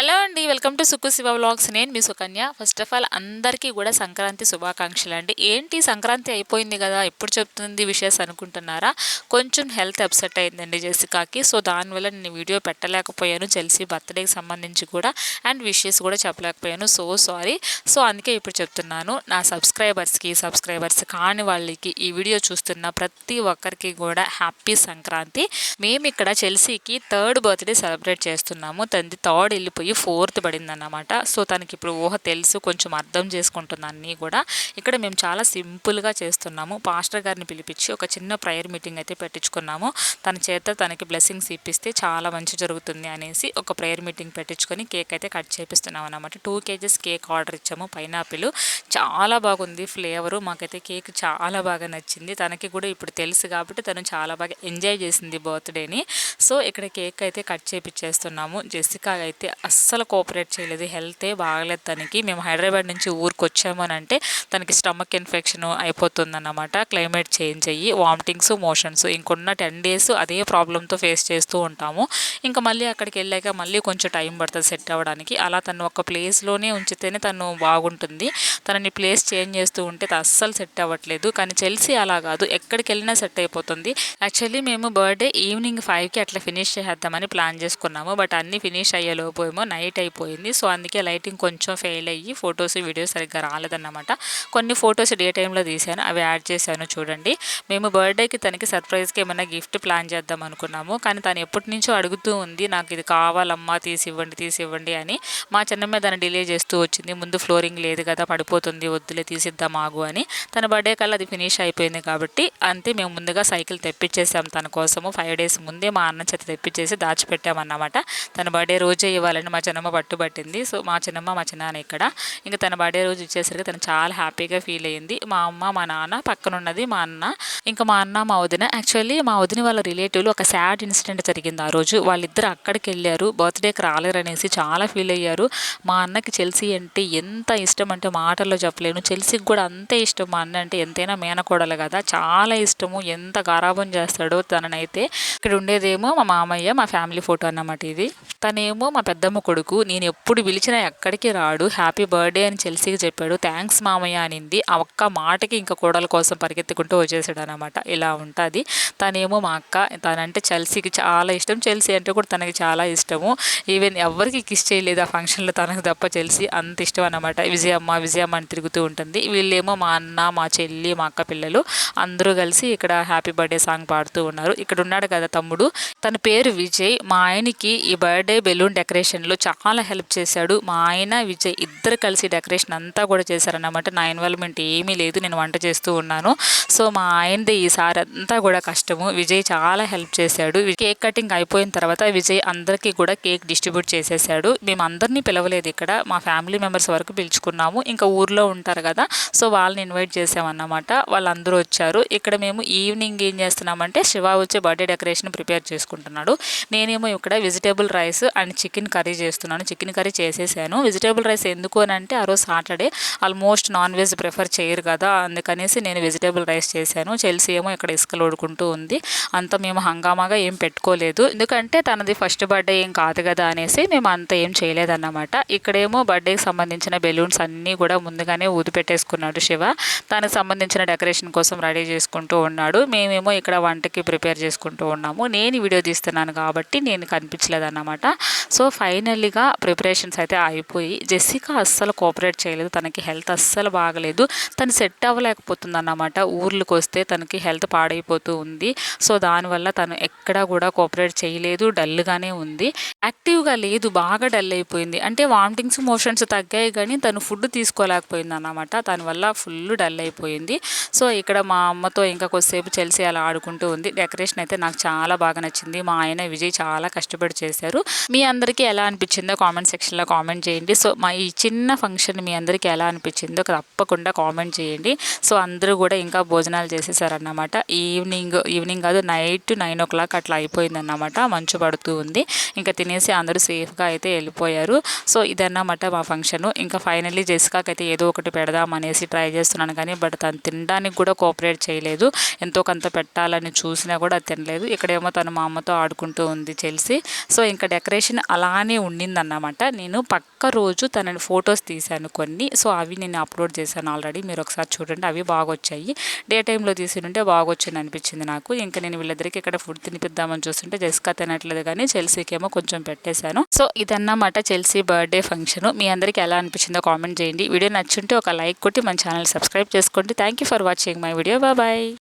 Hello అండి welcome to Sukku Siva vlogs. నేను మీ సుకన్య. ఫస్ట్ ఆఫ్ ఆల్ అందరికీ కూడా సంక్రాంతి శుభాకాంక్షలు అండి. ఏంటి సంక్రాంతి అయిపోయింది కదా ఎప్పుడు చెప్తుంది విషయస్ అనుకుంటున్నారా? కొంచెం హెల్త్ అప్సెట్ అయిందండి జెసికాకి సో దానివల్ల నేను వీడియో పెట్టలేకపోయాను చెల్సి బర్త్డేకి సంబంధించి కూడా. అండ్ విషెస్ కూడా చెప్పలేకపోయాను. So sorry. సో అందుకే ఇప్పుడు చెప్తున్నాను. నా సబ్స్క్రైబర్స్కి సబ్స్క్రైబర్స్ కాని వాళ్ళకి ఈ వీడియో చూస్తున్న ప్రతి ఒక్కరికి కూడా హ్యాపీ సంక్రాంతి. మేము ఇక్కడ చెల్సీకి థర్డ్ బర్త్డే సెలబ్రేట్ చేస్తున్నాము. తండ్రి థర్డ్ వెళ్ళిపోయి ఫోర్త్ పడిందన్నమాట. సో తనకి ఇప్పుడు ఊహ తెలుసు కొంచెం అర్థం చేసుకుంటుంది అన్నీ కూడా. ఇక్కడ మేము చాలా సింపుల్గా చేస్తున్నాము. పాస్టర్ గారిని పిలిపించి ఒక చిన్న ప్రేయర్ మీటింగ్ అయితే పెట్టించుకున్నాము. తన చేత తనకి బ్లెస్సింగ్స్ ఇప్పిస్తే చాలా మంచి జరుగుతుంది అనేసి ఒక ప్రేయర్ మీటింగ్ పెట్టించుకొని కేక్ అయితే కట్ చేపిస్తున్నాం అనమాట టూ కేజెస్ కేక్ ఆర్డర్ ఇచ్చాము పైనాపిల్. చాలా బాగుంది ఫ్లేవరు. మాకైతే కేక్ చాలా బాగా నచ్చింది. తనకి కూడా ఇప్పుడు తెలుసు కాబట్టి తను చాలా బాగా ఎంజాయ్ చేసింది బర్త్డేని. సో ఇక్కడ కేక్ అయితే కట్ చేపించేస్తున్నాము జెసికా అయితే అస్సలు కోఆపరేట్ చేయలేదు. హెల్తే బాగలేదు తనకి. మేము హైదరాబాద్ నుంచి ఊరికి వచ్చామనంటే అంటే తనకి స్టమక్ ఇన్ఫెక్షన్ అయిపోతుందన్నమాట. క్లైమేట్ చేంజ్ అయ్యి వామిటింగ్స్ మోషన్స్ ఇంకొన్న టెన్ డేస్ అదే ప్రాబ్లంతో ఫేస్ చేస్తూ ఉంటాము. ఇంకా మళ్ళీ అక్కడికి వెళ్ళాక మళ్ళీ కొంచెం టైం పడుతుంది సెట్ అవ్వడానికి. అలా తను ఒక ప్లేస్లోనే ఉంచితేనే తను బాగుంటుంది. తనని ప్లేస్ చేంజ్ చేస్తూ ఉంటే అస్సలు సెట్ అవ్వట్లేదు. కానీ చెల్సి అలా కాదు. ఎక్కడికి వెళ్ళినా సెట్ అయిపోతుంది. యాక్చువల్లీ మేము బర్త్డే ఈవినింగ్ ఫైవ్కి అట్లా ఫినిష్ చేద్దామని ప్లాన్ చేసుకున్నాము. బట్ అన్ని ఫినిష్ అయ్యేలోపు ఏమో నైట్ అయిపోయింది. సో అందుకే లైటింగ్ కొంచెం ఫెయిల్ అయ్యి ఫొటోస్ వీడియోస్ సరిగ్గా రాలేదన్నమాట. కొన్ని ఫొటోస్ డే టైంలో తీశాను. అవి యాడ్ చేశాను చూడండి. మేము బర్త్డేకి తనకి సర్ప్రైజ్కి ఏమైనా గిఫ్ట్ ప్లాన్ చేద్దాం అనుకున్నాము. కానీ తను ఎప్పటి నుంచో అడుగుతూ ఉంది నాకు ఇది కావాలమ్మా తీసివ్వండి తీసివ్వండి అని. మా చిన్నమ్మ దాన్ని డిలే చేస్తూ వచ్చింది. ముందు ఫ్లోరింగ్ లేదు కదా పడిపోతుంది వద్దులే తీసిద్దాం ఆగు అని. తన బర్త్డే కల్లా అది ఫినిష్ అయిపోయింది కాబట్టి అంతే మేము ముందుగా సైకిల్ తెప్పించేసాం తన కోసము. ఫైవ్ డేస్ ముందే మా అన్న చేత తెప్పించేసి దాచిపెట్టామన్నమాట. తన బర్త్డే రోజే ఇవ్వాలని మా చిన్నమ్మ పట్టుబట్టింది సో మా చిన్నమ్మ మా చిన్నాన్న ఇక్కడ. ఇంకా తన బర్త్డే రోజు ఇచ్చేసరికి తను చాలా హ్యాపీగా ఫీల్ అయ్యింది. మా అమ్మ మా నాన్న పక్కన ఉన్నది మా అన్న. ఇంకా మా అన్న మా వదిన. యాక్చువల్లీ మా వదిన వాళ్ళ రిలేటివ్లు ఒక సాడ్ ఇన్సిడెంట్ జరిగింది ఆ రోజు. వాళ్ళిద్దరు అక్కడికి వెళ్ళారు బర్త్డేకి రాలేరనేసి చాలా ఫీల్ అయ్యారు. మా అన్నకి చెల్సీ అంటే ఎంత ఇష్టం అంటే మాటల్లో చెప్పలేను. చెల్సీకి కూడా అంతే ఇష్టం మా అన్న అంటే ఎంతైనా మేనకోడలు కదా. చాలా ఇష్టము. ఎంత గారాబం చేస్తాడో తననైతే. ఇక్కడ ఉండేదేమో మా మామయ్య మా ఫ్యామిలీ ఫోటో అన్నమాట ఇది. తనేమో మా పెద్దమ్మ కొడుకు నేను ఎప్పుడు పిలిచినా ఎక్కడికి రాడు. హ్యాపీ బర్త్డే అని చెల్సీకి చెప్పాడు. థ్యాంక్స్ మామయ్య అనింది. ఆ ఒక్క మాటకి ఇంకా కోడల కోసం పరిగెత్తుకుంటూ వచ్చేసాడు అనమాట ఇలా ఉంటుంది. తనేమో మా అక్క తనంటే చెల్సీకి చాలా ఇష్టం. చెల్సీ అంటే కూడా తనకి చాలా ఇష్టము. ఈవెన్ ఎవరికి కిస్ చేయలేదు ఆ ఫంక్షన్లో తనకు తప్ప చెల్సీ అంత ఇష్టం అనమాట విజయమ్మ విజయమ్మ అని తిరుగుతూ ఉంటుంది. వీళ్ళేమో మా అన్న మా చెల్లి మా అక్క పిల్లలు అందరూ కలిసి ఇక్కడ హ్యాపీ బర్త్డే సాంగ్ పాడుతూ ఉన్నారు. ఇక్కడ ఉన్నాడు కదా తమ్ముడు. తన పేరు విజయ్. మా ఆయనకి ఈ బర్త్డే బెలూన్ డెకరేషన్లో చాలా హెల్ప్ చేశాడు. మా ఆయన విజయ్ ఇద్దరు కలిసి డెకరేషన్ అంతా కూడా చేశారన్నమాట. నా ఇన్వాల్వ్మెంట్ ఏమీ లేదు. నేను వంట చేస్తూ ఉన్నాను. సో మా ఆయనది ఈసారి అంతా కూడా కష్టము. విజయ్ చాలా హెల్ప్ చేశాడు. కేక్ కటింగ్ అయిపోయిన తర్వాత విజయ్ అందరికీ కూడా కేక్ డిస్ట్రిబ్యూట్ చేసేసాడు మేము అందరినీ పిలవలేదు ఇక్కడ. మా ఫ్యామిలీ మెంబర్స్ వరకు పిలుచుకున్నాము. ఇంకా ఊర్లో ఉంటారు కదా. సో వాళ్ళని ఇన్వైట్ చేసామన్నమాట వాళ్ళందరూ వచ్చారు. ఇక్కడ మేము ఈవినింగ్ ఏం చేస్తున్నామంటే శివ వచ్చే బర్త్డే డెకరేషన్ ప్రిపేర్ చేసుకుంటున్నాడు. నేనేమో ఇక్కడ vegetable rice and chicken curry చేస్తున్నాను చికెన్ కర్రీ చేసేసాను. వెజిటేబుల్ రైస్ ఎందుకు అని అంటే ఆ రోజు Saturday almost non veg prefer చేయరు కదా అందుకనేసి నేను వెజిటేబుల్ రైస్ చేశాను. చెల్సి ఏమో ఇక్కడ ఇసుకలు ఓడుకుంటూ ఉంది. అంత మేము హంగామాగా ఏం పెట్టుకోలేదు. ఎందుకంటే తనది ఫస్ట్ బర్త్డే ఏం కాదు కదా అనేసి మేము అంత ఏం చేయలేదన్నమాట. ఇక్కడేమో బర్త్డేకి సంబంధించిన బెలూన్స్ అన్నీ కూడా ముందుగానే ఊది పెట్టేసుకున్నాడు శివ. దానికి సంబంధించిన డెకరేషన్ కోసం రెడీ చేసుకుంటూ ఉన్నాడు. మేమేమో ఇక్కడ వంటకి ప్రిపేర్ చేసుకుంటూ ఉన్నాము. నేను వీడియో తీస్తున్నాను కాబట్టి నేను కనిపించలేదన్నమాట. సో ఫైనల్లీగా ప్రిపరేషన్స్ అయితే అయిపోయి జెస్సికా అస్సలు కోఆపరేట్ చేయలేదు. తనకి హెల్త్ అస్సలు బాగలేదు. తను సెట్ అవ్వలేకపోతుంది అన్నమాట ఊర్లకు వస్తే తనకి హెల్త్ పాడైపోతూ ఉంది. సో దానివల్ల తను ఎక్కడా కూడా కోఆపరేట్ చేయలేదు. డల్గానే ఉంది. యాక్టివ్గా లేదు. బాగా డల్ అయిపోయింది. అంటే వామిటింగ్స్ మోషన్స్ తగ్గాయి కానీ తను ఫుడ్ తీసుకోలేకపోయింది అన్నమాట దానివల్ల ఫుల్ డల్ అయిపోయింది. సో ఇక్కడ మా అమ్మతో ఇంకా కొద్దిసేపు చెల్సి అలా ఆడుకుంటూ ఉంది. డెకరేషన్ అయితే నాకు చాలా బాగా నచ్చింది. మా ఆయన విజయ్ చాలా కష్టపడి చేశారు. మీ అందరికీ ఎలా అనిపించిందో కామెంట్ సెక్షన్లో కామెంట్ చేయండి. సో మా ఈ చిన్న ఫంక్షన్ మీ అందరికీ ఎలా అనిపించిందో తప్పకుండా కామెంట్ చేయండి. సో అందరూ కూడా ఇంకా భోజనాలు చేసేసారన్నమాట. ఈవినింగ్ ఈవినింగ్ కాదు నైట్ నైన్ ఓ క్లాక్ అట్లా అయిపోయిందన్నమాట. మంచు పడుతూ ఉంది. ఇంకా తినేసి అందరూ సేఫ్గా అయితే వెళ్ళిపోయారు. సో ఇదన్నమాట మా ఫంక్షన్ ఇంకా ఫైనల్లీ జెసికాకైతే ఏదో ఒకటి పెడదాం అనేసి ట్రై చేస్తున్నాను కానీ బట్ తను తినడానికి కూడా కోఆపరేట్ చేయలేదు. ఎంతో కొంత పెట్టాలని చూసినా కూడా అది తినలేదు. ఇక్కడేమో తను మా అమ్మతో ఆడుకుంటూ ఉంది చెల్సి సో ఇంకా డెకరేషన్ అలానే ఉండిందన్నమాట. నేను పక్క రోజు తనని ఫొటోస్ తీశాను కొన్ని. సో అవి నేను అప్లోడ్ చేశాను ఆల్రెడీ. మీరు ఒకసారి చూడండి. అవి బాగా వచ్చాయి డే టైంలో తీసి ఉంటే బాగా వచ్చింది అనిపించింది నాకు. ఇంకా నేను వీళ్ళిద్దరికి ఇక్కడ ఫుడ్ తినిపిద్దామని చూస్తుంటే జెస్కా తినట్లేదు కానీ చెల్సీకేమో కొంచెం పెట్టేశాను. సో ఇదన్నమాట చెల్సీ బర్త్డే ఫంక్షన్. మీ అందరికీ ఎలా అనిపించిందో కామెంట్ చేయండి. వీడియో నచ్చుంటే ఒక లైక్ కొట్టి మన ఛానల్ సబ్స్క్రైబ్ చేసుకోండి. Thank you for watching my video. Bye.